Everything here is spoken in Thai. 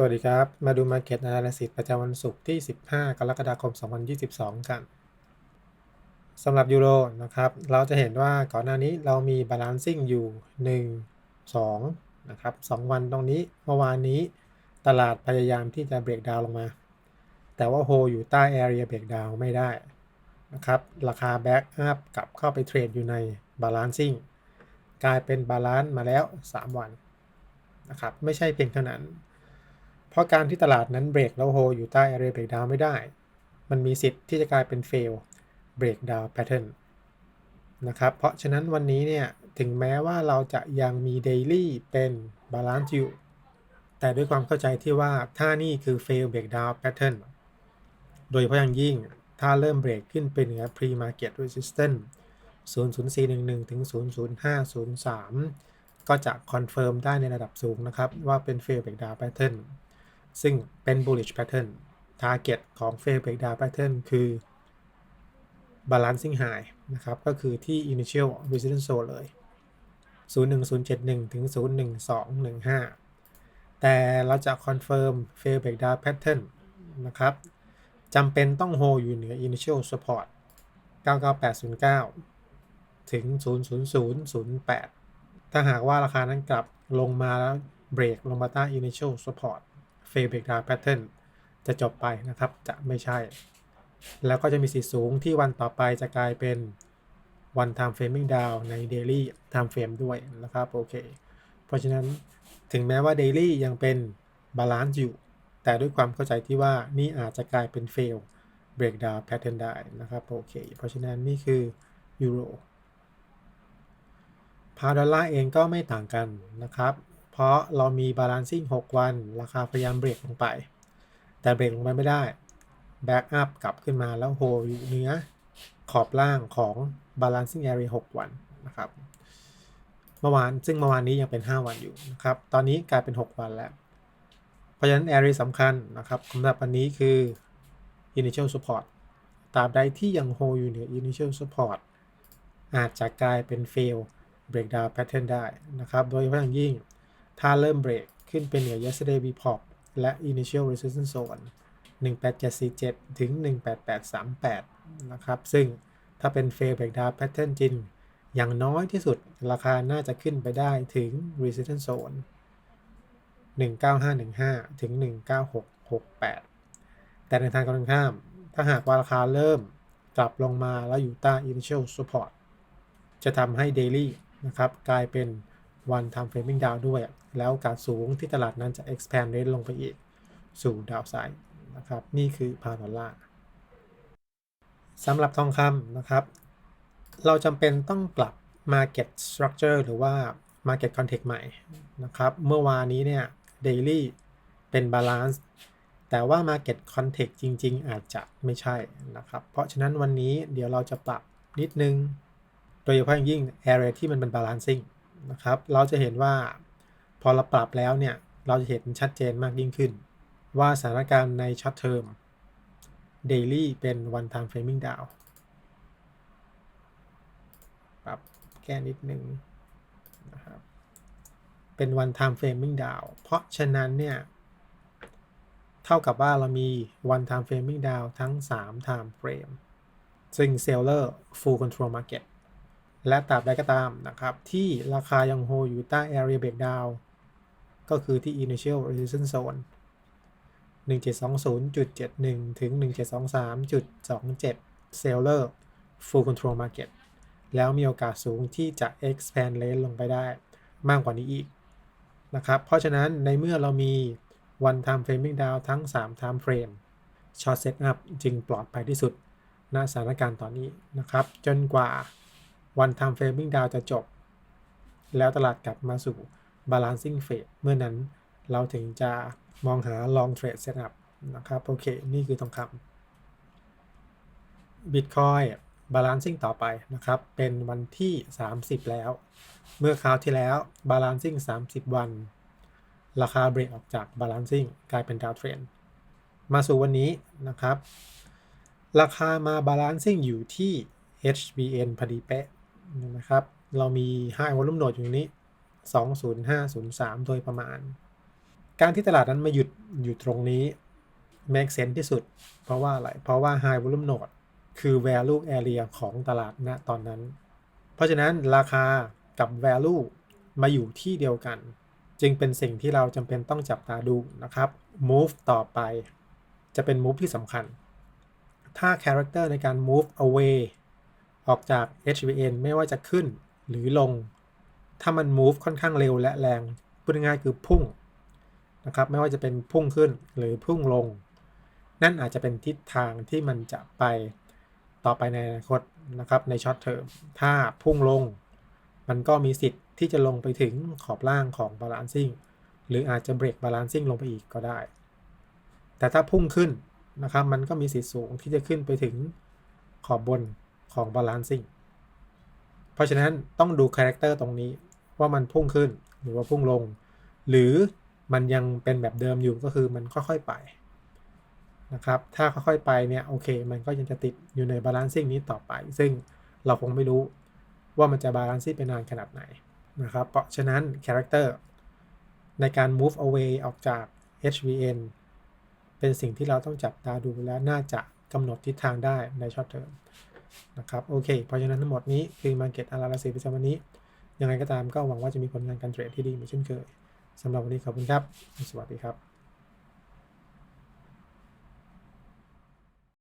สวัสดีครับ มาดู Market Analysis ประจำวันศุกร์ที่ 15 กรกฎาคม 2022 กันสำหรับยูโรนะครับ เราจะเห็นว่าก่อนหน้านี้เรามี balancing อยู่ 1 2 นะครับ 2 วันตรงนี้เมื่อวานนี้ตลาดพยายามที่จะเบรกดาวลงมา แต่ว่าโฮอยู่ใต้ area เบรกดาวไม่ได้นะครับ ราคา back up กลับเข้าไปเทรดอยู่ใน balancing กลายเป็น balance มาแล้ว 3 วันนะครับ ไม่ใช่เพียงเท่านั้น เพราะการที่ตลาดนั้นเบรกแล้วโฮอยู่ใต้ area breakdown ไม่ได้ มันมีสิทธิ์ที่จะกลายเป็น fail breakdown pattern นะครับ เพราะฉะนั้นวันนี้เนี่ย ถึงแม้ว่าเราจะยังมี daily เป็น balance อยู่ แต่ด้วยความเข้าใจที่ว่าถ้านี่คือ fail breakdown pattern โดยเฉพาะอย่างยิ่งถ้าเริ่มเบรกขึ้นเป็นเหนือ pre market resistance 00411 ถึง 00503 ก็จะคอนเฟิร์มได้ในระดับสูงนะครับ ว่าเป็น fail breakdown pattern ซึ่งเป็น bullish pattern target ของ fail breakdown pattern คือ balancing high นะครับ ก็คือที่ initial resistance zone เลย 01071 ถึง 01215 แต่เราจะ confirm fail breakdown pattern นะครับจำเป็นต้อง hold อยู่เหนือ initial support 99809 ถึง 00008 ถ้าหากว่าราคานั้นกลับลงมาแล้วเบรกลงมาใต้ initial support fail breakdown pattern จะจบไปนะครับจะไม่ใช่ แล้วก็จะมีสิทธิ์สูงที่วันต่อไปจะกลายเป็น one time framing down ใน daily time frame ด้วยนะครับโอเค เพราะฉะนั้นถึงแม้ว่า daily ยังเป็น balance อยู่ แต่ด้วยความเข้าใจที่ว่านี่อาจจะกลายเป็น fail breakdown pattern ได้นะครับโอเค เพราะฉะนั้นนี่คือยูโรพาดอลลาร์เองก็ไม่ต่างกันนะครับ เพราะเรามี balancing 6 วัน ราคาพยายามเบรกลงไป แต่เบรกลงไปไม่ได้ back up กลับขึ้นมาแล้วโฮอยู่เนื้อขอบล่างของ balancing area 6 วันนะครับเมื่อวานซึ่งเมื่อวานนี้ยังเป็น 5 วันอยู่นะครับ ตอนนี้กลายเป็น 6 วันแล้ว เพราะฉะนั้น area สำคัญนะครับสำหรับวันนี้คือ initial support ตราบใดที่ยังโฮอยู่เหนือ initial support อาจจะกลายเป็น fail breakdown pattern ได้นะครับ โดยเฉพาะอย่างยิ่ง ถ้าเริ่มเบรกขึ้นเป็นเหนือ yesterday report และ initial resistance zone 18747 ถึง 18838 นะครับ ซึ่งถ้าเป็น fail breakdown pattern จริง อย่างน้อยที่สุดราคาน่าจะขึ้นไปได้ถึง resistance zone 19515 ถึง 19668 แต่ในทางตรงข้าม ถ้าหากว่าราคาเริ่มกลับลงมาแล้วอยู่ใต้ initial support จะทำให้ daily นะครับ กลายเป็น one time framing down ด้วย แล้วกาสสูงที่ตลาดนั้นจะ expand rate ลงไปอีกสู่ downside นะครับ นี่คือพาดอลลาร์สำหรับทองคำนะครับ เราจำเป็นต้องปรับ market structure หรือว่า market context ใหม่นะครับ เมื่อวานนี้เนี่ย daily เป็น balance แต่ว่า market context จริง ๆ อาจจะไม่ใช่นะครับ เพราะฉะนั้นวันนี้เดี๋ยวเราจะปรับนิดนึง โดยเฉพาะอย่างยิ่ง area ที่มันเป็น balancing นะครับ เราจะเห็นว่าพอเราปรับแล้วเนี่ย เราจะเห็นชัดเจนมากยิ่งขึ้น ว่าสถานการณ์ใน short term daily เป็น one time framing down ปรับแก้นิดนึงนะครับเป็น one time framing down เพราะฉะนั้นเนี่ย เท่ากับว่าเรามี one time framing down ทั้ง 3 time frame ซึ่ง seller full control market และตราบใดก็ตามนะครับ ที่ราคายังโฮอยู่ใต้ area breakdown ก็คือที่ initial resistance zone 1720.71 ถึง 1723.27 seller full control market แล้วมีโอกาสสูงที่จะ expand range ลงไปได้มากกว่านี้อีกนะครับ เพราะฉะนั้นในเมื่อเรามี one time framing down ทั้ง 3 time frame short setup จึงปลอดภัยที่สุดณสถานการณ์ตอนนี้นะครับ จนกว่า one time framing down จะจบ แล้วตลาดกลับมาสู่ balancing phase เมื่อนั้นเราถึงจะมองหา long trade setup นะครับโอเค นี่คือทองคำ Bitcoin balancing ต่อไปนะครับ เป็นวันที่ 30 แล้ว เมื่อคราวที่แล้ว balancing 30 วัน ราคาเบรกออกจาก balancing กลายเป็น down trend มาสู่วันนี้นะครับ ราคามา balancing อยู่ที่ HBN พอดีเป๊ะ นะครับ เรามี high volume node อยู่นี้ 20503 โดยประมาณ การที่ตลาดนั้นมาหยุดอยู่ตรงนี้ make sense ที่สุด เพราะว่าอะไร เพราะว่า high volume node คือ value area ของตลาดณตอนนั้น เพราะฉะนั้นราคากับ value มาอยู่ที่เดียวกัน จึงเป็นสิ่งที่เราจำเป็นต้องจับตาดูนะครับ move ต่อไป จะเป็น move ที่สำคัญ ถ้า character ในการ move away ออกจาก HVN ไม่ว่าจะขึ้นหรือลง ถ้ามัน move ค่อนข้างเร็วและแรง พูดง่ายๆคือพุ่งนะครับ ไม่ว่าจะเป็นพุ่งขึ้นหรือพุ่งลง นั่นอาจจะเป็นทิศทางที่มันจะไปต่อไปในอนาคตนะครับในช็อตเทอมถ้าพุ่งลง มันก็มีสิทธิ์ที่จะลงไปถึงขอบล่างของบาลานซิ่งหรืออาจจะเบรกบาลานซิ่งลงไปอีกก็ได้ แต่ถ้าพุ่งขึ้นนะครับ มันก็มีสิทธิ์สูงที่จะขึ้นไปถึงขอบบน ของบาลานซิ่งเพราะฉะนั้นต้องดูคาแรคเตอร์ตรงนี้ว่ามันพุ่งขึ้นหรือว่าพุ่งลง หรือมันยังเป็นแบบเดิมอยู่ก็คือมันค่อยๆไปนะครับถ้าค่อยๆไปเนี่ยโอเค มันก็ยังจะติดอยู่ในบาลานซิ่งนี้ต่อไป ซึ่งเราคงไม่รู้ว่ามันจะบาลานซิ่งไปนานขนาดไหนนะครับเพราะฉะนั้นคาแรคเตอร์ในการ move away ออกจาก HVN เป็นสิ่งที่เราต้องจับตาดูและน่าจะกำหนดทิศทางได้ในช็อตเทอม นะครับโอเคเพราะฉะนั้นทั้งหมดนี้คือ Market Analysis ประจำวันนี้ ยังไงก็ตามก็หวังว่าจะมีผลงานการเทรดที่ดีเหมือนเช่นเคยสำหรับวันนี้ขอบคุณครับ สวัสดีครับ